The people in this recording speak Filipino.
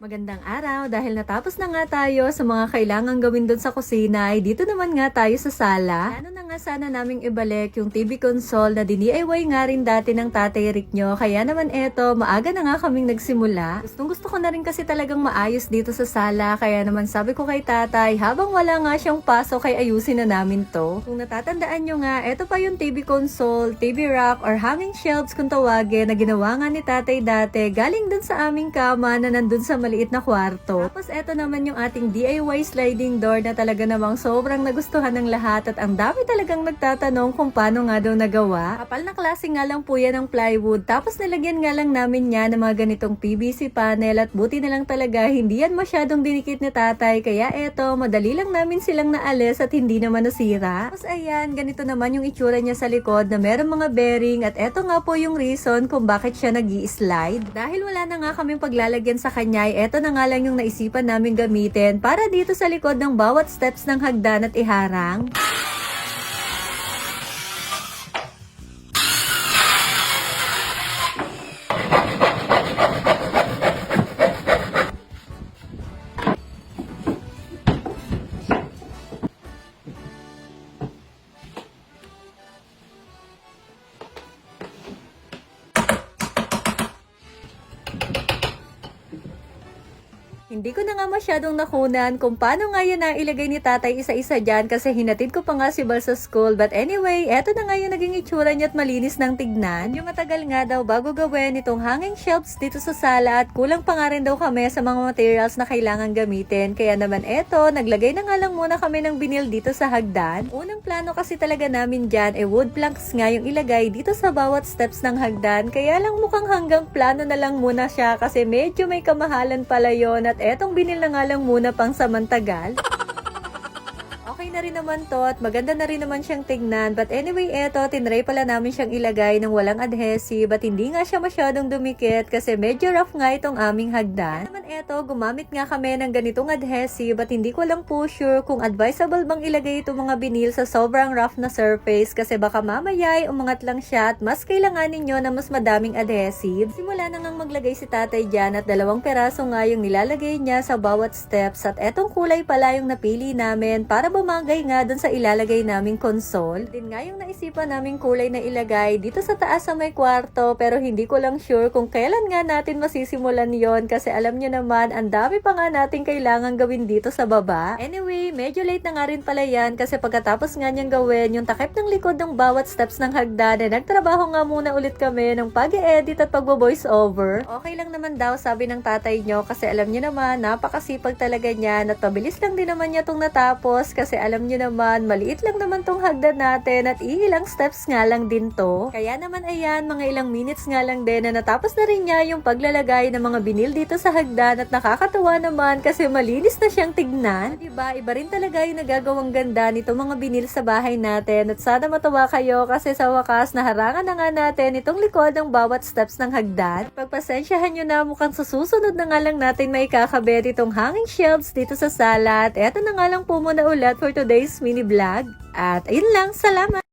Magandang araw dahil natapos na nga tayo sa mga kailangan gawin doon sa kusina ay dito naman nga tayo sa sala. Ano na nga sana naming ibalik yung TV console na dini-DIY nga rin dati ng tatay Rick nyo. Kaya naman eto, maaga na nga kaming nagsimula. Gustong gusto ko na rin kasi talagang maayos dito sa sala. Kaya naman sabi ko kay tatay, habang wala nga siyang pasok ay ayusin na namin to. Kung natatandaan nyo nga, eto pa yung TV console, TV rack, or hanging shelves kung tawagin na ginawa nga ni tatay dati galing dun sa aming kama na nandun sa maliit na kwarto. Tapos eto naman yung ating DIY sliding door na talaga namang sobrang nagustuhan ng lahat at ang dami talagang nagtatanong kung paano nga daw nagawa. Kapal na klase nga lang po yan ng plywood tapos nilagyan nga lang namin yan ng mga ganitong PVC panel at buti na lang talaga hindi yan masyadong dinikit ni tatay kaya eto madali lang namin silang naalis at hindi naman nasira. Tapos ayan, ganito naman yung itsura niya sa likod na meron mga bearing at eto nga po yung reason kung bakit siya nag slide Dahil wala na nga kaming paglalagyan sa kanya, ay eto na nga lang yung naisipan namin gamitin para dito sa likod ng bawat steps ng hagdan at iharang. Hindi ko na nga masyadong nakunan kung paano nga yun na ilagay ni tatay isa-isa dyan kasi hinatid ko pa nga si Bal sa school. But anyway, eto na nga yung naging itsura niya at malinis ng tignan. Yung matagal nga daw bago gawin itong hanging shelves dito sa sala at kulang pa nga rin daw kami sa mga materials na kailangan gamitin. Kaya naman eto, naglagay na nga lang muna kami ng binil dito sa hagdan. Unang plano kasi talaga namin dyan ay wood planks nga yung ilagay dito sa bawat steps ng hagdan. Kaya lang mukhang hanggang plano na lang muna siya kasi medyo may kamahalan pala yon at etong binil na nga lang muna pang samantagal. Okay na rin naman to at maganda na rin naman siyang tignan. But anyway, eto, tinry pala namin siyang ilagay ng walang adhesive at hindi nga siya masyadong dumikit kasi medyo rough nga itong aming hagdan. Kaya naman eto, gumamit nga kami ng ganitong adhesive at hindi ko lang po sure kung advisable bang ilagay itong mga binil sa sobrang rough na surface kasi baka mamaya ay umangat lang siya at mas kailanganin nyo na mas madaming adhesive. Simula na ngang maglagay si tatay dyan at dalawang peraso nga yung nilalagay niya sa bawat steps at etong kulay pala yung napili namin para bumagay nga dun sa ilalagay naming console. Din nga yung naisipan naming kulay na ilagay dito sa taas sa may kwarto pero hindi ko lang sure kung kailan nga natin masisimulan yon kasi alam nyo naman ang dami pa nga natin kailangan gawin dito sa baba. Anyway, medyo late na nga rin pala yan kasi pagkatapos nga niyang gawin yung takip ng likod ng bawat steps ng hagdan eh, nagtrabaho nga muna ulit kami ng pag-edit at pag-voice over. Okay lang naman daw sabi ng tatay nyo kasi alam nyo naman napakasipag talaga niya at pabilis lang din naman niya tong natapos kasi alam nyo naman maliit lang naman tong hagdan natin at iilang steps nga lang din to. Kaya naman ayan mga ilang minutes nga lang din na natapos na rin niya yung paglalagay ng mga binil dito sa hagdan at nakakatuwa naman kasi malinis na siyang tignan. Diba, iba rin talaga yung nagagawang ganda nito mga binil sa bahay natin at sana matawa kayo kasi sa wakas naharangan na nga natin itong likod ng bawat steps ng hagdan. At pagpasensyahan nyo na mukhang susunod na nga lang natin may kakabit itong hanging shelves dito sa sala at eto na nga lang po muna ulit for today's mini vlog. At ayun lang, salamat!